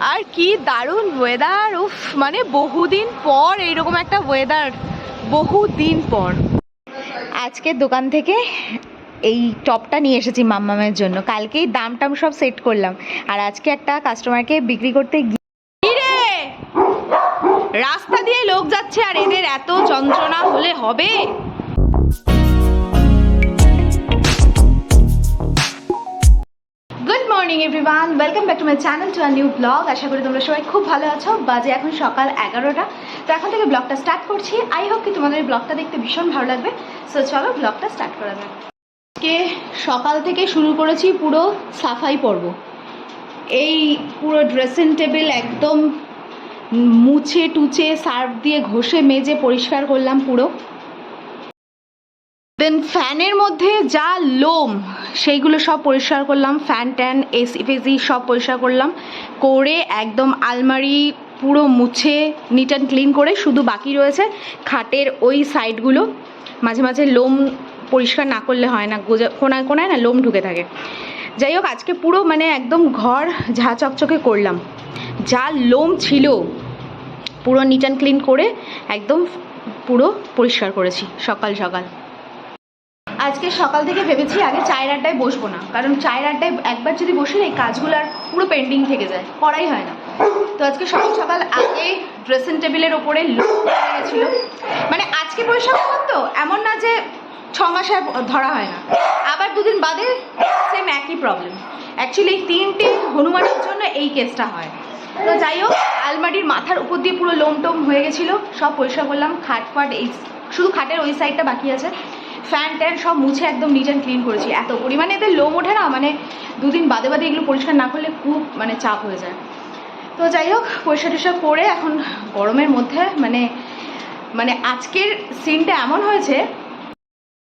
আর কি দারুণ ওয়েদার উফ মানে বহুদিন পর এইরকম একটা ওয়েদার বহুদিন পর। আজকে দোকান থেকে এই টপটা নিয়ে এসেছি মাম্মামের জন্য। কালকেই দাম টাম সব সেট করলাম। আর আজকে একটা কাস্টমারকে বিক্রি করতে গিয়ে রে? রাস্তা দিয়ে লোক যাচ্ছে আর এদের এত যন্ত্রণা হলে হবে? Morning everyone welcome back to my channel to a new blog আশা করি তোমরা সবাই খুব ভালো আছো। বাজে এখন সকাল এগারোটা। তো এখন থেকে ব্লগটা স্টার্ট করছি। আই হোপ কি তোমাদের ব্লগটা দেখতে ভীষণ ভালো লাগবে। সো চলো ব্লগটা স্টার্ট করা যাক। আজকে সকাল থেকে শুরু করেছি পুরো সাফাই পর্ব। এই পুরো ড্রেসিং টেবিল একদম মুছে টুচে সার্ফ দিয়ে ঘষে মেজে পরিষ্কার করলাম পুরো। দেন ফ্যানের মধ্যে যা লোম, সেইগুলো সব পরিষ্কার করলাম। ফ্যান ট্যান এসি ফেসি সব পরিষ্কার করলাম। করে একদম আলমারি পুরো মুছে নিট অ্যান্ড ক্লিন করে শুধু বাকি রয়েছে খাটের ওই সাইডগুলো মাঝে মাঝে লোম পরিষ্কার না করলে হয় না, গোজা, কোনায় কোনায় না লোম ঢুকে থাকে। যাই হোক, আজকে পুরো মানে একদম ঘর ঝা চকচকে করলাম। যা লোম ছিল, পুরো নিট অ্যান্ড ক্লিন করে একদম পুরো পরিষ্কার করেছি সকাল সকাল। আজকে সকাল থেকে ভেবেছি আগে চায়ের আড্ডায় বসবো না। কারণ চায়ের আড্ডায় একবার যদি বসে এই কাজগুলো আর পুরো পেন্ডিং থেকে যায়। করাই হয় না। তো আজকে সকাল সকাল আগে ড্রেসিং টেবিলের ওপরে গেছিল মানে আজকে পরিষ্কার তো, এমন না যে ছ মাসে ধরা হয় না। আবার দুদিন বাদে সেম একই প্রবলেম অ্যাকচুয়ালি এই তিনটে হনুমানের জন্য এই কেসটা হয়। তো যাই হোক, আলমারির মাথার উপর দিয়ে পুরো লোম টোম হয়ে গেছিল। সব পরিষ্কার করলাম, খাট ফাট, এই শুধু খাটের ওই সাইডটা বাকি আছে। ফ্যান ট্যান সব মুছে একদম নিট অ্যান্ড ক্লিন করেছি। এত পরিমাণে এদের লোম ওঠে না মানে দুদিন বাদে বাদে এগুলো পরিষ্কার না করলে খুব মানে চাপ হয়ে যায়। তো যাই হোক, পরিষ্কার টরিষ্কার করে এখন গরমের মধ্যে মানে মানে আজকের সিনটা এমন হয়েছে,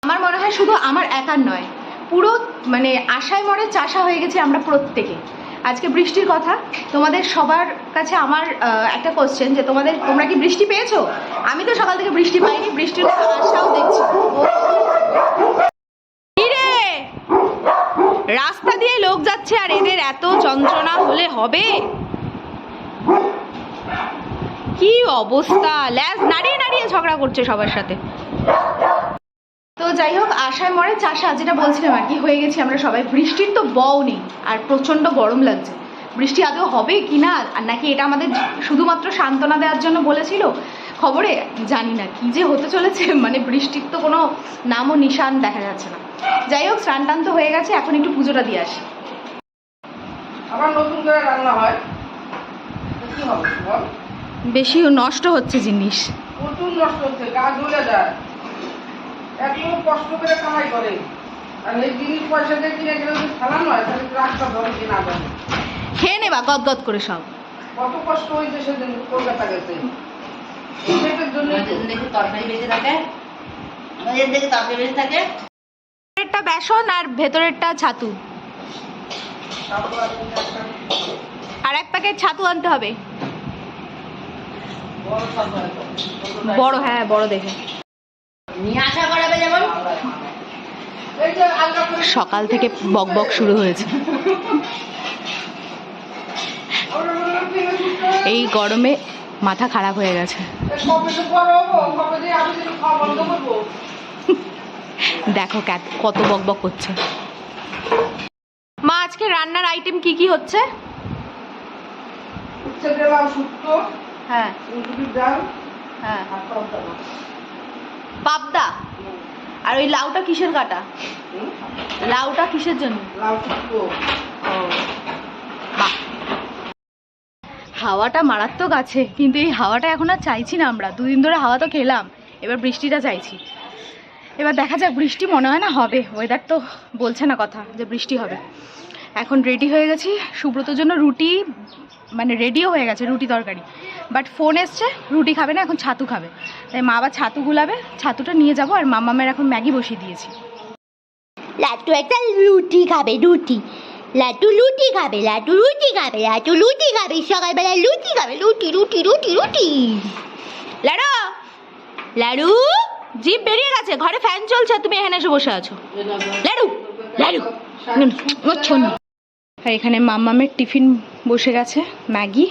আমার মনে হয় শুধু আমার একার নয়, পুরো মানে আশায় মরে চাষা হয়ে গেছি আমরা প্রত্যেকে। আজকে বৃষ্টির কথা তোমাদের সবার কাছে আমার আহ, একটা কোশ্চেন যে তোমাদের তোমরা কি বৃষ্টি পেয়েছ? আমি তো সকাল থেকে বৃষ্টি পাইনি বৃষ্টির আশাও দেখছি। রে? রাস্তা দিয়ে লোক যাচ্ছে আর এদের এত যন্ত্রণা হলে হবে? কি অবস্থা? ল্যাস নাড়িয়ে নাড়িয়ে ঝগড়া করছে সবার সাথে। তো যাই হোক আশায় মরে চাষা যেটা বলছিলাম আর কি হয়ে গেছি আমরা সবাই। বৃষ্টির তো বও নেই। আর প্রচণ্ড গরম লাগছে। বৃষ্টি আদৌ হবে কি না? আর নাকি এটা আমাদের শুধুমাত্র সান্ত্বনা দেওয়ার জন্য বলেছিল? খবরে জানি না কি যে হতে চলেছে মানে বৃষ্টির তো কোনো নামও নিশান দেখা যাচ্ছে না। যাই হোক স্নান টান তো হয়ে গেছে এখন একটু পুজোটা দিয়ে আসি। আবার নতুন করে রান্না হয়? কি হবে বল? বেশি নষ্ট হচ্ছে জিনিস। প্রচুর নষ্ট হচ্ছে গা জ্বলে যায়। এত কষ্ট করে কামাই করে। আর এই জিনিস পয়সা দিয়ে কিনে গেলে যদি ফেলানো তাহলে রাস্তা ধরে কিনা যাবে খেয়ে নেবা গদ গদ করে সব। কত কষ্ট হয়েছে সেদিন কলকাতা গেছে। এই জন্য দেখে তরকারি বেঁচে থাকে। আমাদের দেখে তরকারি বেঁচে থাকে। ভেতরেরটা বেসন আর ভেতরেরটা ছাতু। আর এক প্যাকেট ছাতু আনতে হবে। বড় হ্যাঁ বড় দেখে। নিয়ে আসা করাবে যেমন সকাল থেকে বক বক শুরু হয়েছে। এই গরমে মাথা খারাপ হয়ে গেছে। দেখো কত বক বক করছে। মা আজকে রান্নার আইটেম কি কি হচ্ছে? হ্যাঁ। হ্যাঁ। মাছ। পাবদা। আর ওই লাউটা কিসের কাটা? লাউটা কিসের জন্য? হাওয়াটা মারাত্মক আছে, কিন্তু এই হাওয়াটা এখন আর চাইছি না আমরা। দুদিন ধরে হাওয়া তো খেলাম, এবার বৃষ্টিটা চাইছি। এবার দেখা যাক, বৃষ্টি মনে হয় না হবে। ওয়েদার তো বলছে না কথা যে বৃষ্টি হবে। এখন রেডি হয়ে গেছি। সুব্রতর জন্য রুটি মানে রেডিও হয়ে গেছে, রুটি তরকারি। বাট ফোন এসছে, রুটি খাবে না, এখন ছাতু খাবে। তাই মা আবার ছাতু গুলাবে, ছাতুটা নিয়ে যাব আর মামামের এখন ম্যাগি বসিয়ে দিয়েছি। লাটু একটা লুটি খাবে, রুটি। লাটু লুটি খাবে, লাটু লুটি খাবে, লাটু লুটি খাবে, সকালবেলা লুটি খাবে, লুটি লুটি লুটি লুটি। লাড়ু লাড়ু জিপ বেরিয়ে গেছে, ঘরে ফ্যান চলছে তুমি এখানে এসে বসে আছো। লাড়ু লাড়ু আর এখানে মাম্মামের টিফিন বসে গেছে, ম্যাগি।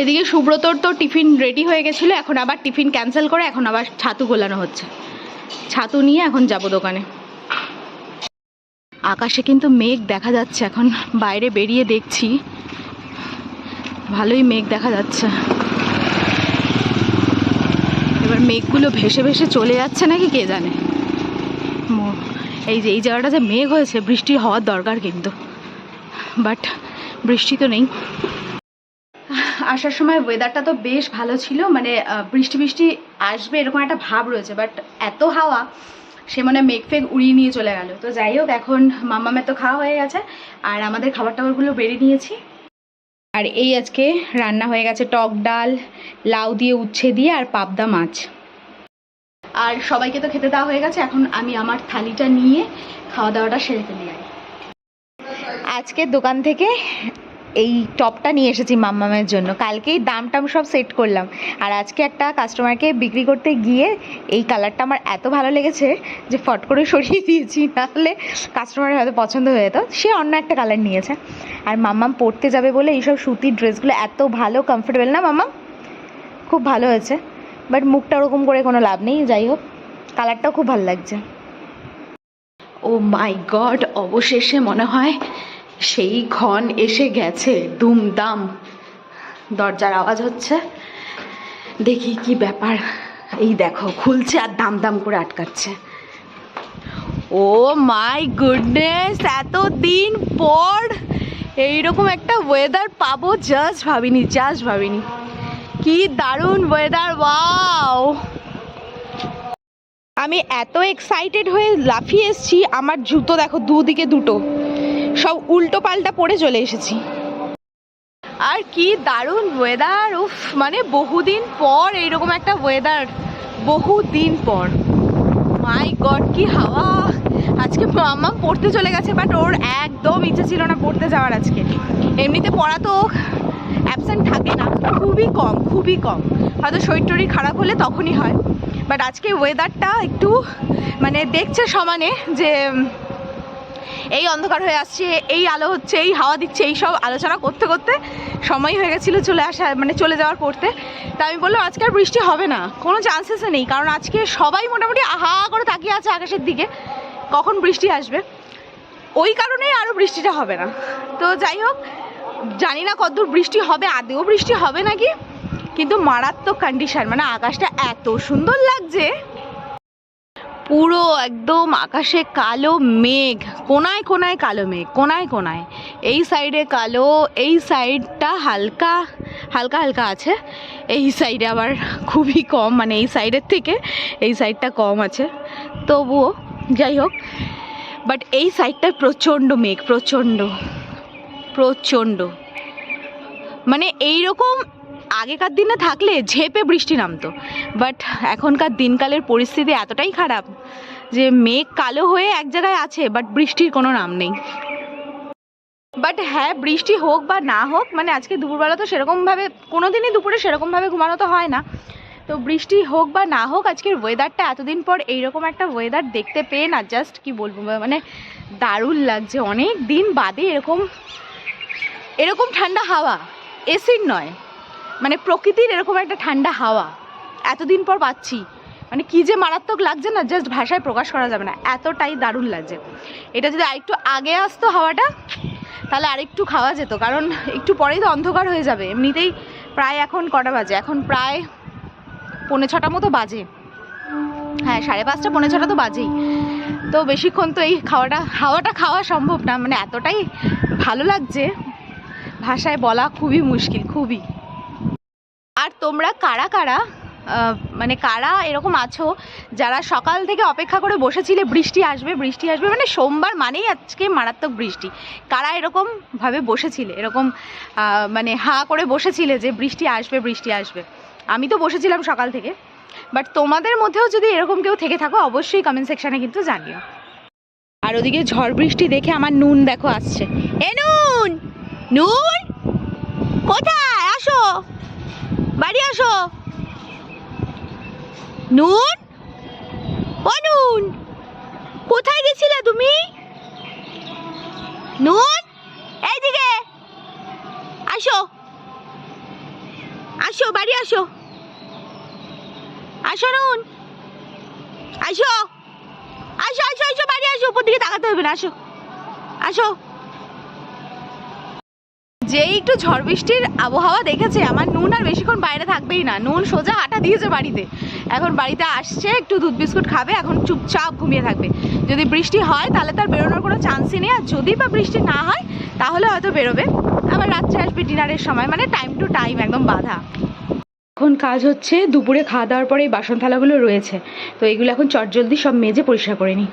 এদিকে সুব্রতর তো টিফিন রেডি হয়ে গেছিল, এখন আবার টিফিন ক্যান্সেল করে এখন আবার ছাতু গোলানো হচ্ছে। ছাতু নিয়ে এখন যাব দোকানে। আকাশে কিন্তু মেঘ দেখা যাচ্ছে, এখন বাইরে বেরিয়ে দেখছি। ভালোই মেঘ দেখা যাচ্ছে। এবার মেঘগুলো ভেসে ভেসে চলে যাচ্ছে নাকি কে জানে? এই যে, এই জায়গাটাতে মেঘ হয়েছে, বৃষ্টি হওয়ার দরকার কিন্তু। বাট বৃষ্টি তো নেই। আসার সময় ওয়েদারটা তো বেশ ভালো ছিল মানে বৃষ্টি বৃষ্টি আসবে এরকম একটা ভাব রয়েছে বাট এত হাওয়া, সে মানে মেঘ ফেঘ উড়িয়ে নিয়ে চলে গেল। তো যাই হোক, এখন মাম্মামের তো খাওয়া হয়ে গেছে, আর আমাদের খাবার টাবারগুলো বেড়ে নিয়েছি। আর এই আজকে রান্না হয়ে গেছে টক ডাল, লাউ দিয়ে উচ্ছে দিয়ে আর পাবদা মাছ। আর সবাইকে তো খেতে দেওয়া হয়ে গেছে, এখন আমি আমার থালিটা নিয়ে খাওয়া দাওয়াটা সেরে ফেলি আর আজকে দোকান থেকে এই টপটা নিয়ে এসেছি মাম্মামের জন্য। কালকেই দাম টাম সব সেট করলাম। আর আজকে একটা কাস্টমারকে বিক্রি করতে গিয়ে এই কালারটা আমার এত ভালো লেগেছে যে ফট করে সরিয়ে দিয়েছি নাহলে কাস্টমারের হয়তো পছন্দ হয়ে যেত। সে অন্য একটা কালার নিয়েছে। আর মাম্মাম পরতে যাবে বলে এইসব সুতির ড্রেসগুলো এত ভালো কমফোর্টেবল না মাম্মাম? খুব ভালো হয়েছে। বাট মুখটা ওরকম করে কোনো লাভ নেই, যাই হোক। কালারটাও খুব ভালো লাগছে। ও মাই গড, অবশেষে মনে হয় সেই ক্ষণ এসে গেছে, দুমদাম। দরজার আওয়াজ হচ্ছে, দেখি কি ব্যাপার। এই দেখো, খুলছে আর দাম দাম করে আটকাচ্ছে। ও মাই গুডনেস এত দিন পর এইরকম একটা ওয়েদার পাবো জাস্ট ভাবিনি জাস্ট ভাবিনি। কি দারুণ ওয়েদার ওয়াও আমি এত এক্সাইটেড হয়ে লাফিয়ে এসেছি, আমার জুতো দেখো দুদিকে দুটো। সব উল্টো পাল্টা পরে চলে এসেছি। আর কি দারুণ ওয়েদার উফ মানে বহুদিন পর এইরকম একটা ওয়েদার বহুদিন পর। মাই গড কি হাওয়া! আজকে মাম্মা পড়তে চলে গেছে বাট ওর একদম ইচ্ছে ছিল না পড়তে যাওয়ার আজকে। এমনিতে পড়া তো অ্যাবসেন্ট থাকে না, খুবই কম খুবই কম। হয়তো শরীর টরীর খারাপ হলে তখনই হয়। বাট আজকে ওয়েদারটা একটু মানে দেখছে সমানে যে এই অন্ধকার হয়ে আসছে, এই আলো হচ্ছে, এই হাওয়া দিচ্ছে, এই সব আলোচনা করতে করতে সময় হয়ে গেছিল চলে আসা মানে চলে যাওয়ার করতে তা আমি বললাম, আজকে আর বৃষ্টি হবে না, কোনো চান্সেসই নেই, কারণ আজকে সবাই মোটামুটি আহা করে তাকিয়ে আছে আকাশের দিকে। কখন বৃষ্টি আসবে? ওই কারণেই আরও বৃষ্টিটা হবে না। তো যাই হোক জানি না কতদূর বৃষ্টি হবে আদেও বৃষ্টি হবে নাকি? কিন্তু মারাত্মক কন্ডিশন মানে আকাশটা এত সুন্দর লাগছে। পুরো একদম আকাশে কালো মেঘ, কোনায় কোনায় কালো মেঘ, কোনায় কোনায়। এই সাইডে কালো, এই সাইডটা হালকা হালকা হালকা আছে। এই সাইডে আবার খুবই কম মানে এই সাইডের থেকে এই সাইডটা কম আছে। তবুও, যাই হোক। বাট এই সাইডটায় প্রচণ্ড মেঘ, প্রচণ্ড। প্রচণ্ড। মানে এই রকম আগেকার দিনে থাকলে ঝেপে বৃষ্টি নামতো। বাট এখনকার দিনকালের পরিস্থিতি এতটাই খারাপ যে মেঘ কালো হয়ে এক জায়গায় আছে, বাট বৃষ্টির কোনো নাম নেই। বাট হ্যাঁ বৃষ্টি হোক বা না হোক মানে আজকে দুপুরবেলা তো সেরকমভাবে কোনো দিনই দুপুরে সেরকমভাবে ঘুমানো তো হয় না। তো বৃষ্টি হোক বা না হোক, আজকের ওয়েদারটা এতদিন পর এইরকম একটা ওয়েদার দেখতে পেয়ে না জাস্ট কি বলব মানে দারুণ লাগছে। অনেক দিন বাদে এরকম এরকম ঠান্ডা হাওয়া, এসির নয় মানে প্রকৃতির এরকম একটা ঠান্ডা হাওয়া, এতদিন পর পাচ্ছি। মানে কি যে মারাত্মক লাগছে না জাস্ট ভাষায় প্রকাশ করা যাবে না, এতটাই দারুণ লাগছে। এটা যদি আরেকটু আগে আসতো হাওয়াটা, তাহলে আরেকটু খাওয়া যেত, কারণ একটু পরেই তো অন্ধকার হয়ে যাবে। এমনিতেই প্রায় এখন কটা বাজে? এখন প্রায় পৌনে ছটা মতো বাজে। হ্যাঁ সাড়ে পাঁচটা, পৌনে ছটা তো বাজেই। তো বেশিক্ষণ তো এই খাওয়াটা, হাওয়াটা খাওয়া সম্ভব না মানে এতটাই ভালো লাগছে। ভাষায় বলা খুবই মুশকিল, খুবই। আর তোমরা কারা কারা? মানে কারা এরকম আছো যারা সকাল থেকে অপেক্ষা করে বসেছিলে? বৃষ্টি আসবে বৃষ্টি আসবে মানে সোমবার মানেই আজকে মারাত্মক বৃষ্টি। কারা এরকম ভাবে বসেছিলে? এরকম মানে হা করে বসেছিলে যে বৃষ্টি আসবে বৃষ্টি আসবে? আমি তো বসেছিলাম সকাল থেকে। বাট তোমাদের মধ্যেও যদি এরকম কেউ থেকে থাকো, অবশ্যই কমেন্ট সেকশানে কিন্তু জানিও। আর ওদিকে ঝড় বৃষ্টি দেখে আমার নুন দেখো আসছে। এ নুন! নুন কোথায়? আসো। বাড়ি আসো। নুন ও নুন কোথায় গেছিলে তুমি? নুন এইদিকে। আসো। আসো, বাড়ি আসো। আসো নুন আসো। আসো আসো আসো, বাড়ি আসো। উপর দিকে তাকাতে হবে না, আসো। আসো। যেই একটু ঝড় বৃষ্টির আবহাওয়া দেখেছে, আমার নুন আর বেশিক্ষণ বাইরে থাকবেই না। নুন সোজা হাঁটা দিয়েছে বাড়িতে। এখন বাড়িতে আসছে, একটু দুধ বিস্কুট খাবে, এখন চুপচাপ ঘুমিয়ে থাকবে। যদি বৃষ্টি হয়, তাহলে তার বেরোনোর কোনো চান্সই নেই। আর যদি বা বৃষ্টি না হয়, তাহলে হয়তো বেরোবে। আবার রাত্রে আসবে ডিনারের সময় মানে টাইম টু টাইম একদম বাধা। এখন কাজ হচ্ছে, দুপুরে খাওয়া দাওয়ার পরে এই বাসন থালাগুলো রয়েছে। তো এগুলো এখন চটজলদি সব মেজে পরিষ্কার করে নিই।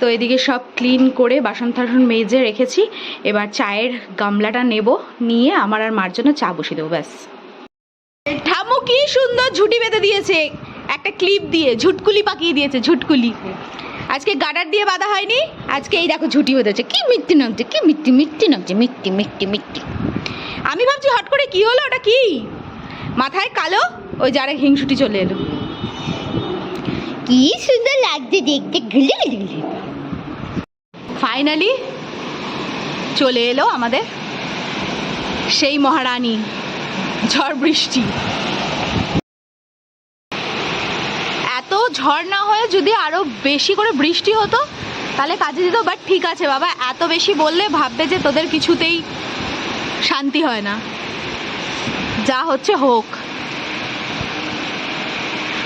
তো এদিকে সব ক্লিন করে বাসন থাসন মেজে রেখেছি। এবার চায়ের গামলাটা নেব নিয়ে আমার আর মার জন্য চা বসিয়ে দেবো ব্যাস। ঠামু কি সুন্দর ঝুটি বেঁধে দিয়েছে। একটা ক্লিপ দিয়ে ঝুটকুলি পাকিয়ে দিয়েছে ঝুটকুলি। আজকে গাডার দিয়ে বাঁধা হয়নি আজকে এই দেখো ঝুটি বেঁধেছে। কি মিট্টি নামছে কি মিট্টি মিট্টি নামছে মিট্টি মিট্টি মিট্টি। আমি ভাবছি হট করে কি হলো ওটা কি? মাথায় কালো ওই যারে হিংসুটি চলে এলো। কি সুন্দর লাগছে দেখতে ঘুলে ঘুলে ঘুলে ফাইনালি চলে এলো আমাদের সেই মহারানী, ঝড় বৃষ্টি। এত ঝড় না হয়ে যদি আরও বেশি করে বৃষ্টি হতো, তাহলে কাজে দিত বাট ঠিক আছে বাবা, এত বেশি বললে ভাববে যে তোদের কিছুতেই শান্তি হয় না। যা হচ্ছে হোক।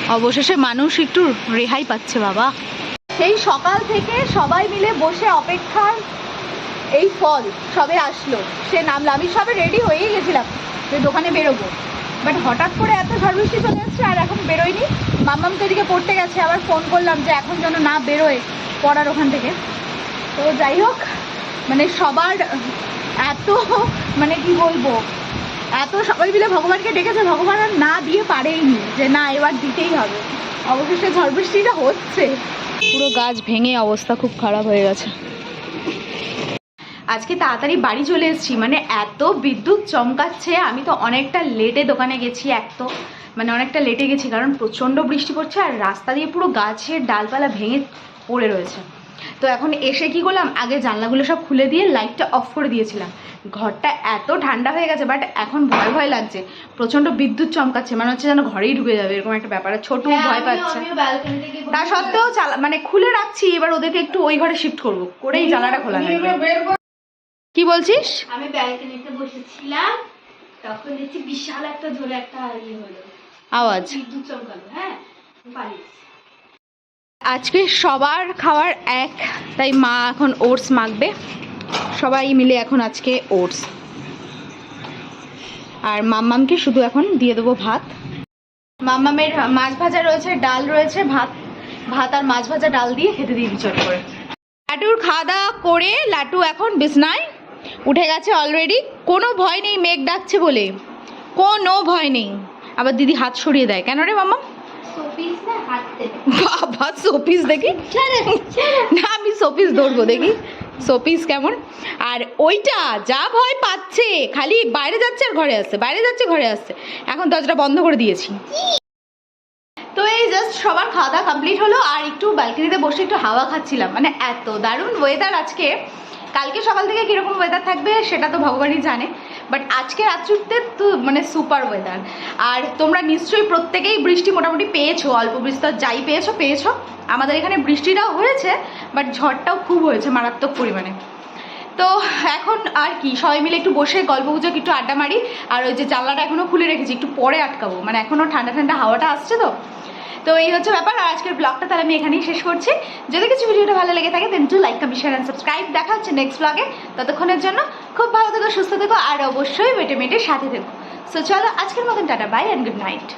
অবশেষে মানুষ একটু রেহাই পাচ্ছে বাবা। সেই সকাল থেকে সবাই মিলে বসে অপেক্ষার এই ফল সবে আসলো। সে নামলো, আমি সবে রেডি হয়েই গেছিলাম যে দোকানে বেরোবো। বাট হঠাৎ করে এত ঝড় বৃষ্টি চলে এসছে আর এখন বেরোয়নি। মাম্মাম তো এদিকে পড়তে গেছে, আবার ফোন করলাম যে এখন যেন না বেরোয় পড়ার ওখান থেকে। তো যাই হোক মানে সবার এত মানে কি বলব, এত সবাই মিলে ভগবানকে ডেকেছে, ভগবান আর না দিয়ে পারেইনি যে না, এবার দিতেই হবে। অবশেষে ঝড় বৃষ্টিটা হচ্ছে। পুরো গাছ ভেঙে অবস্থা খুব খারাপ হয়ে গেছে। আজকে তাড়াতাড়ি বাড়ি চলে এসেছি মানে এত বিদ্যুৎ চমকাচ্ছে, আমি তো অনেকটা লেটে দোকানে গেছি এক তো মানে অনেকটা লেটে গেছি, কারণ প্রচণ্ড বৃষ্টি পড়ছে আর রাস্তা দিয়ে পুরো গাছের ডালপালা ভেঙে পড়ে রয়েছে। তো এখন এসে কি করলাম? আগে জানলাগুলো সব খুলে দিয়ে লাইটটা অফ করে দিয়েছিলাম। ঘরটা এত ঠান্ডা হয়ে গেছে বাট এখন ভয় ভয় লাগছে। প্রচণ্ড বিদ্যুৎ চমকাচ্ছে মানে হচ্ছে যেন ঘরেই ঢুকে যাবে এরকম একটা ব্যাপার ছোট ভয় পাচ্ছে। তা সত্ত্বেও চালা মানে খুলে রাখছি এবার ওদেরকে একটু ওই ঘরে শিফট করব করেই জানালাটা খোলা কি বলছিস? আমি ব্যালকনিতে বসেছিলাম তখন দেখছি বিশাল একটা জোরে একটা ইয়ে হলো। আওয়াজ। বিদ্যুৎ চমকালো হ্যাঁ পালিয়ে আজকে সবার খাওয়ার এক তাই মা এখন ওটস মাখবে। সবাই মিলে এখন আজকে ওটস। আর মাম্মামকে শুধু এখন দিয়ে দেবো ভাত। মাম্মামের মাছ ভাজা রয়েছে ডাল রয়েছে ভাত ভাত আর মাছ ভাজা ডাল দিয়ে খেতে দিয়ে চট করে। লাটুর খাওয়া দাওয়া করে লাটু এখন বিছনায় উঠে গেছে অলরেডি কোনো ভয় নেই মেঘ ডাকছে বলে। কোনো ভয় নেই। আবার দিদি হাত সরিয়ে দেয়। কেন রে মাম্মা বাবা শোপিস দেখি। না আমি শোপিস ধরবো দেখি। শোপিস কেমন? আর ওইটা যা ভয় পাচ্ছে, খালি বাইরে যাচ্ছে আর ঘরে আসছে, বাইরে যাচ্ছে, ঘরে আসছে। এখন দরজাটা বন্ধ করে দিয়েছি। তো এই জাস্ট সবার খাওয়া দাওয়া কমপ্লিট হলো, আর একটু ব্যালকনিতে বসে একটু হাওয়া খাচ্ছিলাম। মানে এত দারুণ ওয়েদার আজকে। কালকে সকাল থেকে কীরকম ওয়েদার থাকবে সেটা তো ভগবানই জানে বাট আজকে রাত্রিতে তো মানে সুপার ওয়েদার আর তোমরা নিশ্চয়ই প্রত্যেকেই বৃষ্টি মোটামুটি পেয়েছ, অল্প বৃষ্টি যাই পেয়েছ পেয়েছ। আমাদের এখানে বৃষ্টিটাও হয়েছে বাট ঝড়টাও খুব হয়েছে মারাত্মক পরিমাণে। তো এখন আর কি, সবাই মিলে একটু বসে গল্প গুজব, একটু আড্ডা মারি, আর ওই যে জানলাটা এখনও খুলে রেখেছি, একটু পরে আটকাবো। মানে এখনও ঠান্ডা ঠান্ডা হাওয়াটা আসছে তো? তো এই হচ্ছে ব্যাপার, আর আজকের ব্লগটা তাহলে আমি এখানেই শেষ করছি। যদি কিছু ভিডিওটা ভালো লেগে থাকে then to like comment share and subscribe দেখা হচ্ছে নেক্সট ব্লগে ততক্ষণের জন্য খুব ভালো থেকো, সুস্থ থেকো, আর অবশ্যই মেটে মেটে সাথে থেকো। সো চলো, আজকের মতন tata bye and good night